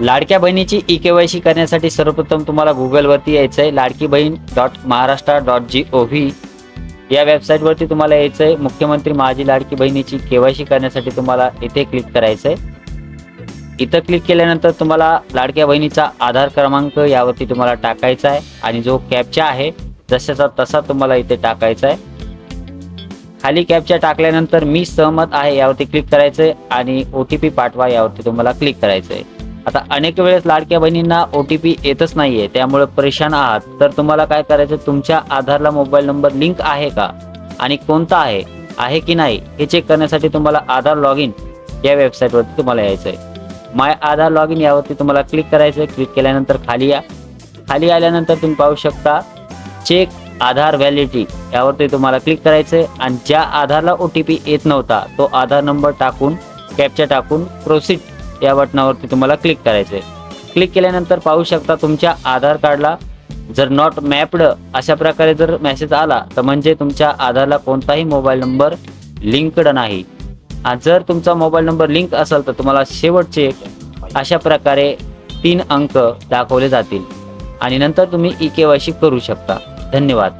लाडक्या बहिणीची ई के Y C करण्यासाठी सर्वप्रथम तुम्हाला गुगलवरती यायचं आहे Ladki Bahin dot Maharashtra dot G O V. या वेबसाईटवरती तुम्हाला यायचं आहे मुख्यमंत्री माझी लाडकी बहिणीची के वाय सी करण्यासाठी तुम्हाला इथे क्लिक करायचं आहे इथं क्लिक केल्यानंतर तुम्हाला लाडक्या बहिणीचा आधार क्रमांक यावरती तुम्हाला टाकायचा आहे आणि जो कॅपचा आहे जशाचा तसा तुम्हाला इथे टाकायचा आहे खाली कॅपच्या टाकल्यानंतर मी सहमत आहे यावरती क्लिक करायचं आहे आणि ओ टी पी पाठवा यावरती तुम्हाला क्लिक करायचं आहे आता अनेक वेळेस लाडक्या बहिणींना ओ टी पी येतच नाहीये त्यामुळे परेशान आहात. तर तुम्हाला काय करायचं तुमच्या आधारला मोबाईल नंबर लिंक आहे का? आणि कोणता आहे? आहे की नाही? हे चेक करण्यासाठी तुम्हाला आधार लॉग इन या वेबसाईटवरती तुम्हाला यायचं आहे माय आधार लॉग इन यावरती तुम्हाला क्लिक करायचं आहे क्लिक केल्यानंतर खाली या. खाली आल्यानंतर तुम्ही पाहू शकता चेक आधार व्हॅलिडिटी यावरती तुम्हाला क्लिक करायचं आहे आणि ज्या आधारला ओ टी पी येत नव्हता तो आधार नंबर टाकून कॅपचा टाकून प्रोसीड या बटनावरती तुम्हाला क्लिक करायचं आहे क्लिक केल्यानंतर पाहू शकता तुमच्या आधार कार्डला जर नॉट मॅप्ड अशा प्रकारे जर मेसेज आला तर म्हणजे तुमच्या आधारला कोणताही मोबाईल नंबर लिंकड नाही. जर तुमचा मोबाईल नंबर लिंक असेल तर तुम्हाला शेवटचे अशा प्रकारे तीन अंक दाखवले जातील. आणि नंतर तुम्ही ई के वाय सी करू शकता. धन्यवाद.